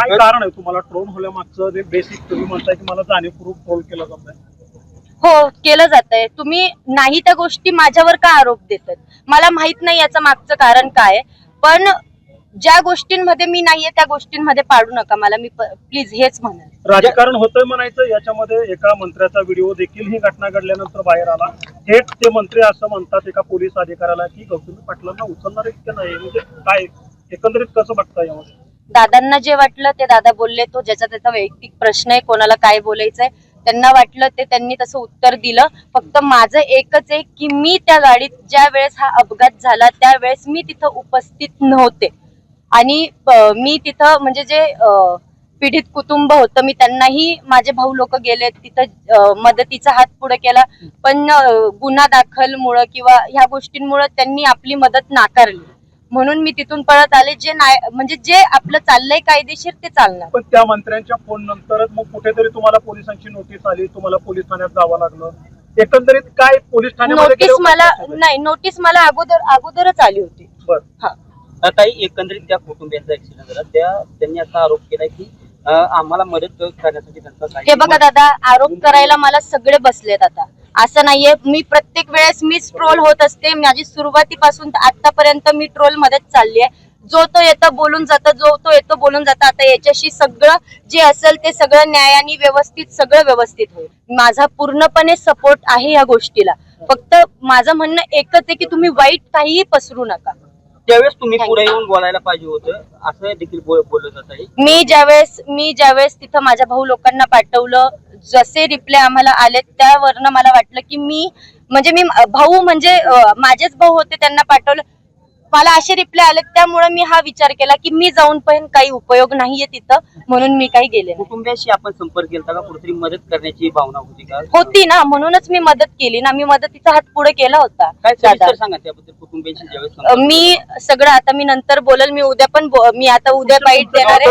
काय कारण आहे? तुम्हाला ट्रोल होण्यामागचं जे बेसिक तुम्ही म्हणताय की मला जाणीवपूर्वक ट्रोल केलं जात आहे हो केलं जात आहे तुम्ही नाही त्या गोष्टी माझ्यावर का आरोप देतात? मला माहीत नाही याचं मागचं कारण काय. पण ज्या गोष्टींमध्ये मी नाहीये त्या गोष्टींमध्ये पाडू नका मला. मी प्लीज हेच म्हणेन राजकारण होतंय म्हणायचं याच्यामध्ये एका मंत्र्याचा व्हिडिओ देखील ही घटना घडल्यानंतर बाहेर आला. थेट ते मंत्री असं म्हणतात एका पोलीस अधिकाऱ्याला की गौतमी पाटलांना उचलणार इतकं नाही? म्हणजे काय? एकंदरीत कसं बघता यामध्ये दादांना जे वाटलं ते दादा बोलले तो ज्याचा त्याचा वैयक्तिक प्रश्न आहे कोणाला काय बोलायचंय त्यांना वाटलं ते त्यांनी तसं उत्तर दिलं. फक्त माझं एकच आहे की मी त्या गाडीत ज्या वेळेस हा अपघात झाला त्यावेळेस मी तिथं उपस्थित नव्हते. आणि मी तिथं म्हणजे जे पीडित कुटुंब होतं मी त्यांनाही माझे भाऊ लोक गेले तिथं मदतीचा हात पुढे केला. पण गुन्हा दाखल मुळे किंवा ह्या गोष्टींमुळे त्यांनी आपली मदत नाकारली. म्हणून मी तिथून परत आले. जे नाही म्हणजे जे आपलं चाललंय कायदेशीर ते चालणार. पण त्या मंत्र्यांच्या फोन नंतरच मग कुठेतरी तुम्हाला पोलिसांची नोटीस आली तुम्हाला पोलीस ठाण्यात जावं लागलं. एकंदरीत काय पोलीस ठाण्यामध्ये नोटीस गेल्यावर मला काय झालं? नाही नोटीस मला अगोदर अगोदरच आली होती. बरं. हा. ताई एकंदरीत त्या कुटुंबियांचा ऍक्सिडेंट झाला. त्या त्यांनी असा आरोप केलाय की अं, आम्हाला मदत करण्यासाठी त्यांचा काही- हे बघा दादा आरोप करायला मला सगळे बसलेत आता. असं नाहीये. मी प्रत्येक वेळेस मीच ट्रोल होत असते. माझी सुरुवातीपासून आतापर्यंत मी ट्रोल मध्येच चालली आहे. जो तो येतो बोलून जातो जो तो येतो बोलून जातो. आता याच्याशी सगळं जे असेल ते सगळं न्यायाने व्यवस्थित सगळं व्यवस्थित होईल. माझा पूर्णपणे सपोर्ट आहे या गोष्टीला. फक्त माझं म्हणणं एकच आहे की तुम्ही वाईट काहीही पसरू नका. त्यावेळेस तुम्ही पुढे येऊन बोलायला पाहिजे होतं. असं देखील बोल- बोललं जात आहे मी ज्यावेळेस मी ज्यावेळेस तिथं माझ्या भाऊ लोकांना पाठवलं जसे रिप्लाय आम्हाला आले त्यावरनं मला वाटलं की मी म्हणजे मी भाऊ म्हणजे माझेच भाऊ होते त्यांना पाठवलं. मला असे रिप्लाय आले त्यामुळे मी हा विचार केला की मी जाऊन पण काही उपयोग नाहीये तिथं म्हणून मी काही गेले नाही. कुटुंबियाशी आपण संपर्क केला का? कुठेतरी मदत करण्याची भावना होती का? होती ना म्हणूनच मी मदत केली ना. मी मदतीचा हात पुढे केला होता काय दादा. सविस्तर सांगा त्याबद्दल कुटुंबियांशी ज्यावेळेस अं, संपर्क- मी सगळं आता मी नंतर बोलल मी उद्या पण बो- मी आता उद्या बाईट देणार आहे.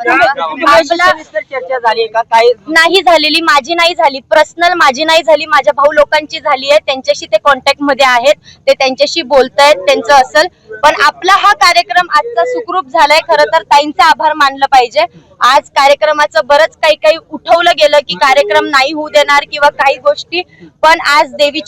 कुटुंबियांशी आपला- सविस्तर चर्चा झाली आहे का? काय नाही झालेली माझी नाही झाली. पर्सनल माझी नाही झाली. माझ्या भाऊ लोकांची झाली आहे. त्यांच्याशी ते कॉन्टॅक्टमध्ये आहेत. ते त्यांच्याशी बोलतायत त्यांचं असेल. पण आपला हा कार्यक्रम आजचा सुखरूप झालाय. खरं तर ताईंचा आभार मानलं पाहिजे. आज कार्यक्रमाचं बरंच काही काही उठवलं गेलं की कार्यक्रम नाही होऊ देणार किंवा काही गोष्टी. पण आज देवीच्या